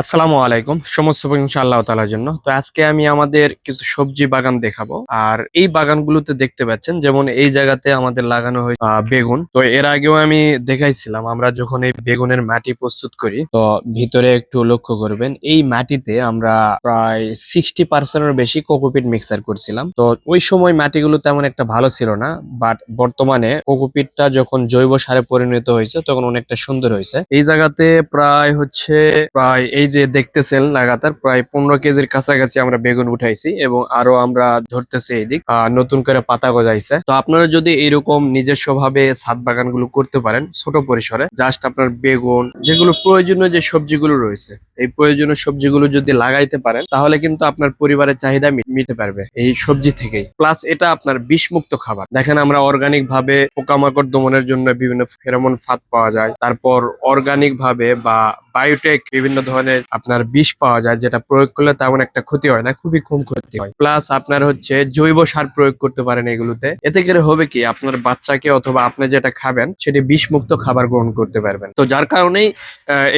আসসালামু আলাইকুম। সমস্ত প্রশংসা আল্লাহ তালার জন্য। তো আজকে আমি আমাদের কিছু সবজি বাগান দেখাবো। আর এই বাগানগুলোতে দেখতে পাচ্ছেন, যেমন এই জায়গাতে আমাদের লাগানো হয় বেগুন। তো এর আগেও আমি দেখাইছিলাম, আমরা যখন এই বেগুনের মাটি প্রস্তুত করি, তো ভিতরে একটু লক্ষ্য করবেন, এই মাটিতে আমরা প্রায় সিক্সটি পার্সেন্টের বেশি কোকোপিট মিক্সার করছিলাম। তো ওই সময় মাটিগুলো তেমন একটা ভালো ছিল না বাট বর্তমানে কোকোপিটটা যখন জৈব সারে পরিণত হয়েছে, তখন অনেকটা সুন্দর হয়েছে। এই জায়গাতে প্রায় হচ্ছে, প্রায় এই যে দেখতেছেন লাগাতার প্রায় পনেরো কেজির কাছাকাছি আমরা বেগুন উঠাইছি এবং আরও আমরা ধরতেছি এইদিক আহ, নতুন করে পাতা গজাইছে। তো আপনারা যদি এরকম নিজস্ব ভাবে ছাদ বাগানগুলো করতে পারেন ছোট পরিসরে জাস্ট আপনার বেগুন যেগুলো প্রয়োজনীয় যে সবজিগুলো রয়েছে এই প্রয়োজনীয় সবজিগুলো যদি লাগাইতে পারেন তাহলে কিন্তু আপনার পরিবারের চাহিদা মি- মিটতে পারবে এই সবজি থেকেই। প্লাস এটা আপনার বিষমুক্ত খাবার। দেখেন আমরা অর্গানিক ভাবে পোকামাকড় দমনের জন্য বিভিন্ন ফেরোমন ফাঁদ পাওয়া যায়। তারপর অর্গানিক ভাবে বা বায়োটেক বিভিন্ন ধরনের আপনার বিষ পাওয়া যায় যেটা প্রয়োগ করলে তেমন একটা ক্ষতি হয় না, খুবই কম ক্ষতি হয়। প্লাস আপনার হচ্ছে জৈব সার প্রয়োগ করতে পারেন এগুলোতে। এতে করে হবে কি, আপনার বাচ্চাকে অথবা আপনি যেটা খাবেন, সেটি বিষমুক্ত খাবার গ্রহণ করতে পারবেন। তো যার কারণেই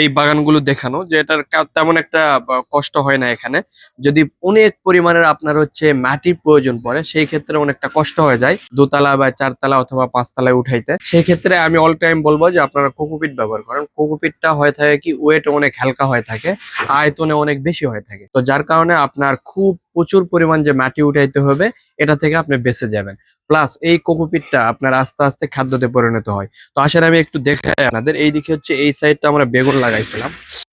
এই বাগানগুলো দেখানো যে এটার তেমন একটা কষ্ট হয় না এখানে। যদি অনেক পরিমাণের আপনার হচ্ছে মাটির প্রয়োজন পড়ে, সেই ক্ষেত্রে অনেকটা কষ্ট হয়ে যায় দোতলা বা চারতলা অথবা পাঁচতলায় উঠাইতে। সেই ক্ষেত্রে আমি অল টাইম বলব যে আপনারা কোকোপিট ব্যবহার করেন। কোকোপিটটা হয়ে থাকে কি ওয়েট অনেক হালকা হয়ে থাকে। আয়তনে অনেক বেশি হয়ে থাকে। তো যার কারণে আপনার খুব প্রচুর পরিমাণ যে মাটি উঠাইতে হবে, এটা থেকে আপনি বেঁচে যাবেন। প্লাস এই কোকোপিটটা আপনার আস্তে আস্তে খাদ্যতে পরিণত হয়। তো আসলে আমি একটু দেখাই আপনাদের। এই দিকে হচ্ছে এই সাইডটা আমরা বেগুন লাগাইছিলাম।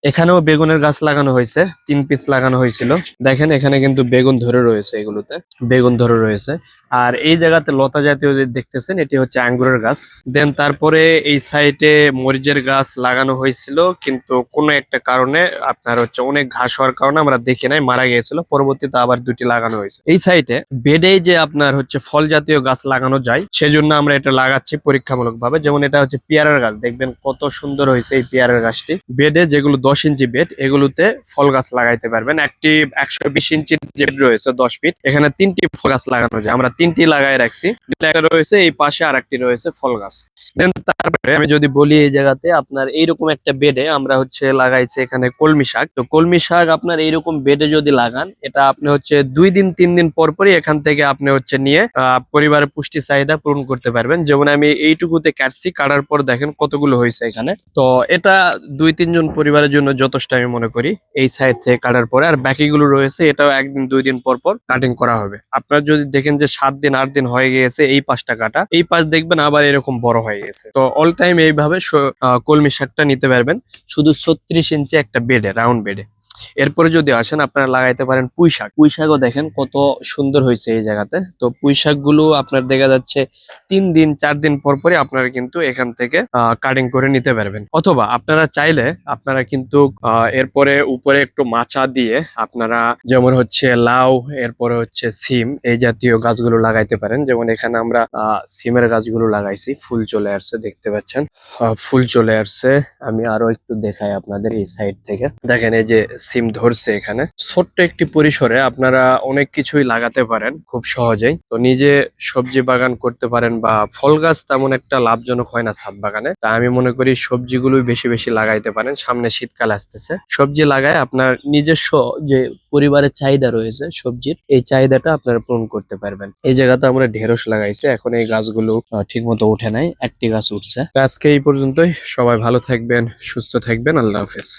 এখানেও বেগুনের গাছ লাগানো হয়েছে, তিন পিস লাগানো হয়েছিল। দেখেন এখানে কিন্তু বেগুন ধরে রয়েছে এগুলোতে, বেগুন ধরে রয়েছে। আর এই জায়গাতে লতা জাতীয় দেখতেছেন, এটি হচ্ছে আঙ্গুরের গাছ। দেন তারপরে এই সাইডে মরিচের গাছ লাগানো হয়েছিল, কিন্তু কোনো একটা কারণে আপনার হচ্ছে অনেক ঘাস হওয়ার কারণে আমরা দেখি নাই, মারা গিয়েছিল। পরবর্তীতে আবার দুটি লাগানো হয়েছে। এই সাইডে বেডে যে আপনার হচ্ছে ফল জাতীয় গাছ লাগানো যায়, সেজন্য আমরা এটা লাগাচ্ছি পরীক্ষামূলক ভাবে যেমন এটা হচ্ছে পেয়ারার গাছ, দেখবেন কত সুন্দর হয়েছে এই পেয়ারার গাছটি। বেডে যেগুলো দশ ইঞ্চি বেড, এগুলোতে ফল গাছ লাগাইতে পারবেন। একটি একশো বিশ ইঞ্চির যে রয়েছে দশ ফিট, এখানে তিনটি ফল গাছ লাগানো যায়। আমরা তিনটি লাগাই রাখছি। একটা রয়েছে, এই পাশে আর একটি রয়েছে ফল গাছ। দেন তারপরে আমি যদি বলি এই জায়গাতে আপনার এইরকম একটা বেডে আমরা হচ্ছে লাগাইছি এখানে কলমি শাক। তো কলমি শাক আপনার এইরকম বেডে যদি লাগান, এটা আপনি হচ্ছে দুই দিন, তিন দিন পর পরই এখান থেকে আপনি হচ্ছে নিয়ে পরিবারের পুষ্টি চাহিদা পূরণ করতে পারবেন। যেমন আমি এইটুকুতে কাটছি, কাটার পর দেখেন কতগুলো হয়েছে এখানে। তো এটা দুই তিনজন পরিবারের জন্য যথেষ্ট আমি মনে করি এই সাইড থেকে কাটার পরে। আর বাকিগুলো রয়েছে, এটাও একদিন, দুই দিন পর পর কাটিং করা হবে। আপনার যদি দেখেন যে সাত দিন, আট দিন হয়ে গিয়েছে এই পাশটা কাটা, এই পাশ দেখবেন আবার এরকম বড় হয়ে গেছে। তো অল টাইম এইভাবে কলমি শাকটা নিতে পারবেন। শুধু ছত্রিশ ইঞ্চি একটা বেডে রাউন্ড বেডে। এরপরে যদি আসেন, আপনারা লাগাইতে পারেন পুঁই শাক। পুঁই শাকও দেখেন কত সুন্দর হয়েছে এই জায়গাতে। তো পুঁই শাকগুলো আপনার দেখা যাচ্ছে তিন দিন, চার দিন পর পরে আপনারা কিন্তু এখান থেকে কাটিং করে নিতে পারবেন। অথবা আপনারা চাইলে আপনারা কিন্তু এরপরে উপরে একটু মাচা দিয়ে আপনারা যেমন হচ্ছে লাউ, এরপরে হচ্ছে সিম এই জাতীয় গাছগুলো লাগাইতে পারেন। যেমন এখানে আমরা সিমের গাছগুলো লাগাইছি, ফুল চলে আসছে, দেখতে পাচ্ছেন। ফুল চলে আসছে। আমি আরও একটু দেখাই আপনাদের এই সাইড থেকে। দেখেন এই যে সিম ধরছে এখানে। ছোট্ট একটি পরিসরে আপনারা অনেক কিছুই লাগাতে পারেন খুব সহজেই। তো নিজে সবজি বাগান করতে পারেন বা ফল গাছ তেমন একটা লাভজনক হয় না ছাদ বাগানে। তা আমি মনে করি সবজিগুলোই বেশি বেশি লাগাইতে পারেন। সামনে শীতকাল আসতেছে। সবজি লাগায় আপনার নিজস্ব যে পরিবারের চাহিদা রয়েছে সবজির, এই চাহিদাটা আপনারা পূরণ করতে পারবেন। এই জায়গাতে আমরা ঢেঁড়স লাগাইছি। এখন এই গাছগুলো ঠিক মতো উঠে নাই। একটি গাছ উঠছে। আজকে এই পর্যন্তই। সবাই ভালো থাকবেন, সুস্থ থাকবেন। আল্লাহ হাফেজ।